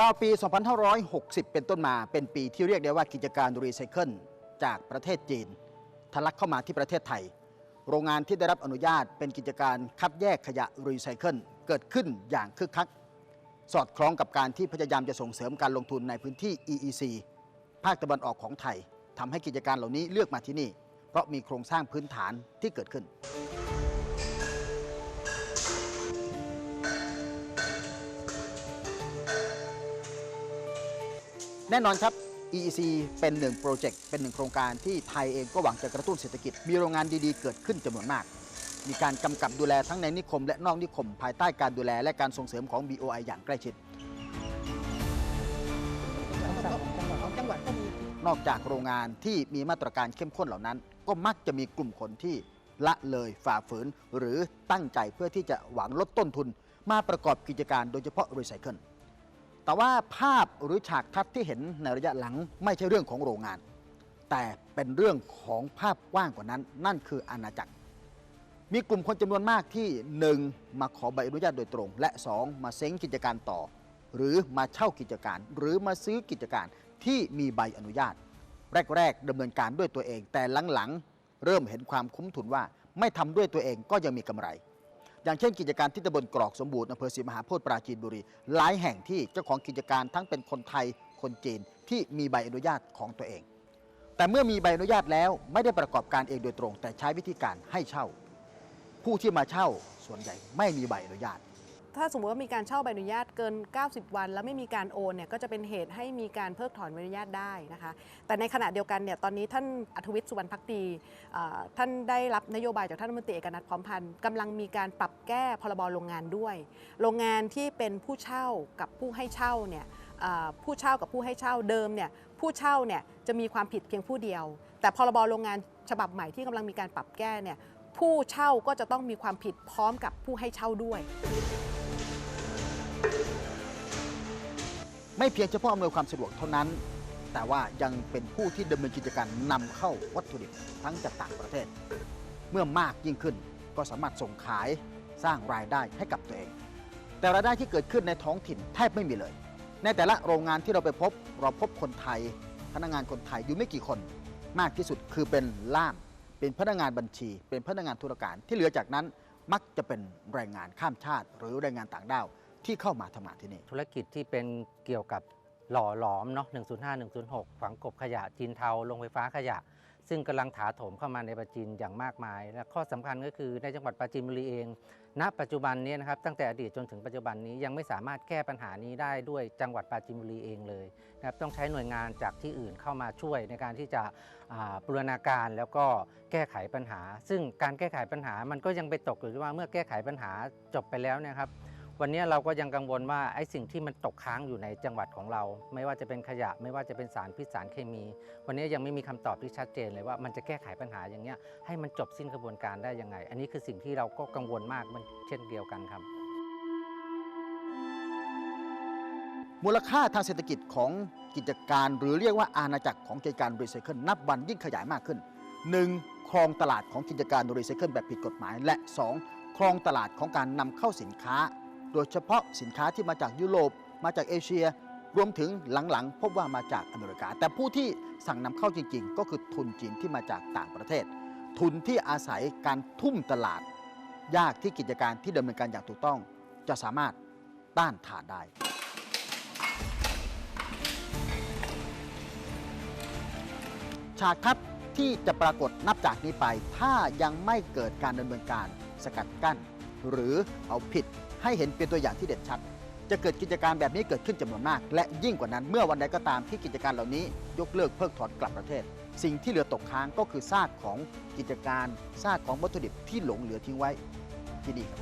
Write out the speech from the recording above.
ราวปี 2560 เป็นต้นมาเป็นปีที่เรียกได้ว่ากิจการรีไซเคิลจากประเทศจีน ทะลักเข้ามาที่ประเทศไทย โรงงานที่ได้รับอนุญาตเป็นกิจการคัดแยกขยะรีไซเคิลเกิดขึ้นอย่างคึกคัก สอดคล้องกับการที่พยายามจะส่งเสริมการลงทุนในพื้นที่ EEC ภาคตะวันออกของไทยทำให้กิจการเหล่านี้เลือกมาที่นี่ เพราะมีโครงสร้างพื้นฐานที่เกิดขึ้น แน่นอนครับ EEC เป็นหนึ่งโปรเจกต์เป็นหนึ่งโครงการที่ไทยเองก็หวังจะกระตุ้นเศรษฐกิจ มีโรงงานดีๆเกิดขึ้นจำนวนมาก มีการกำกับดูแลทั้งในนิคม และนอกนิคม ภายใต้การดูแลและการส่งเสริมของ BOI อย่างใกล้ชิดนอกจากโรงงานที่มีมาตรการเข้มข้นเหล่านั้น ก็มักจะมีกลุ่มคนที่ละเลยฝ่าฝืน หรือตั้งใจเพื่อที่จะหวังลดต้นทุน มาประกอบกิจการโดยเฉพาะรีไซเคิล แต่ว่าภาพหรือฉากทัศน์ที่เห็นในระยะหลังไม่ใช่เรื่องของโรงงาน แต่เป็นเรื่องของภาพกว้างกว่านั้น นั่นคืออาณาจักร มีกลุ่มคนจำนวนมากที่ 1. มาขอใบอนุญาตโดยตรง และ 2. มาเซ้งกิจการต่อ หรือมาเช่ากิจการ หรือมาซื้อกิจการที่มีใบอนุญาต แรก ๆดำเนินการด้วยตัวเอง แต่หลังๆ เริ่มเห็นความคุ้มทุนว่าไม่ทำด้วยตัวเองก็ยังมีกำไร อย่างเช่นกิจการที่ตำบลกรอกสมบูรณ์อำเภอศรีมหาโพธิ์ปราจีนบุรี หลายแห่งที่เจ้าของกิจการทั้งเป็นคนไทยคนจีนที่มีใบอนุญาตของตัวเอง แต่เมื่อมีใบอนุญาตแล้วไม่ได้ประกอบการเองโดยตรง แต่ใช้วิธีการให้เช่า ผู้ที่มาเช่าส่วนใหญ่ไม่มีใบอนุญาต ถ้าสมมติว่ามีการเช่าใบอนุญาตเกิน 90 วัน แล้วไม่มีการโอนเนี่ยก็จะเป็นเหตุให้มีการเพิกถอนใบอนุญาตได้นะคะ แต่ในขณะเดียวกันเนี่ยตอนนี้ท่านอัธวิทย์สุวรรณพักดีท่านได้รับนโยบายจากท่านรัฐมนตรีเอกนัทพร้อมพันธ์กำลังมีการปรับแก้พรบโรงงานด้วย โรงงานที่เป็นผู้เช่ากับผู้ให้เช่าเนี่ยผู้เช่ากับผู้ให้เช่าเดิมเนี่ยผู้เช่าเนี่ยจะมีความผิดเพียงผู้เดียว แต่พรบโรงงานฉบับใหม่ที่กำลังมีการปรับแก้เนี่ยผู้เช่าก็จะต้องมีความผิดพร้อมกับผู้ให้เช่าด้วย ไม่เพียงเฉพาะอำนวยความสะดวกเท่านั้น แต่ว่ายังเป็นผู้ที่ดำเนินกิจการนำเข้าวัตถุดิบทั้งจากต่างประเทศ เมื่อมากยิ่งขึ้นก็สามารถส่งขายสร้างรายได้ให้กับตัวเอง แต่รายได้ที่เกิดขึ้นในท้องถิ่นแทบไม่มีเลย ในแต่ละโรงงานที่เราไปพบ เราพบคนไทย พนักงานคนไทยอยู่ไม่กี่คน มากที่สุดคือเป็นล่าม เป็นพนักงานบัญชี เป็นพนักงานธุรการที่เหลือจากนั้นมักจะเป็นแรงงานข้ามชาติ หรือแรงงานต่างด้าว ที่เข้ามาทำงานที่นี่ ธุรกิจที่เป็นเกี่ยวกับหล่อหลอมเนาะ105 106 ฝังกบขยะจีนเทาโรงไฟฟ้าขยะ ซึ่งกำลังถาโถมเข้ามาในปราจีนอย่างมากมาย และข้อสำคัญก็คือในจังหวัดปราจีนบุรีเอง ณ ปัจจุบันนี้นะครับตั้งแต่อดีตจนถึงปัจจุบันนี้ยังไม่สามารถแก้ปัญหานี้ได้ด้วยจังหวัดปราจีนบุรีเองเลยนะครับต้องใช้หน่วยงานจากที่อื่นเข้ามาช่วยในการที่จะอ่าบูรณาการแล้วก็แก้ไขปัญหา ซึ่งการแก้ไขปัญหามันก็ยังไปตกอยู่ที่ว่าเมื่อแก้ไขปัญหาจบไปแล้วเนะครับ วันนี้เราก็ยังกังวลว่าไอ้สิ่งที่มันตกค้างอยู่ในจังหวัดของเรา ไม่ว่าจะเป็นขยะไม่ว่าจะเป็นสารพิษสารเคมี วันนี้ยังไม่มีคำตอบที่ชัดเจนเลยว่ามันจะแก้ไขปัญหาอย่างเงี้ยให้มันจบสิ้นกระบวนการได้ยังไง อันนี้คือสิ่งที่เราก็กังวลมากมันเช่นเดียวกันครับ มูลค่าทางเศรษฐกิจของกิจการหรือเรียกว่าอาณาจักรของกิจการรีไซเคิลนับวันยิ่งขยายมากขึ้น 1. ครองตลาดของกิจการรีไซเคิลแบบผิดกฎหมาย และ 2. ครองตลาดของการนำเข้าสินค้า โดยเฉพาะสินค้าที่มาจากยุโรป มาจากเอเชีย รวมถึงหลังๆ พบว่ามาจากอเมริกา แต่ผู้ที่สั่งนำเข้าจริง ๆ ก็คือทุนจีนที่มาจากต่างประเทศ ทุนที่อาศัยการทุ่มตลาด ยากที่กิจการที่ดำเนินการอย่างถูกต้อง จะสามารถต้านทานได้ฉากทัศน์ที่จะปรากฏนับจากนี้ไป ถ้ายังไม่เกิดการดำเนินการสกัดกั้น หรือเอาผิด ให้เห็นเป็นตัวอย่างที่เด่นชัด จะเกิดกิจการแบบนี้เกิดขึ้นจำนวนมาก และยิ่งกว่านั้นเมื่อวันใดก็ตามที่กิจการเหล่านี้ยกเลิกเพิกถอนกลับประเทศ สิ่งที่เหลือตกค้างก็คือซากของกิจการซากของวัตถุดิบที่หลงเหลือทิ้งไว้ที่นี่ครับ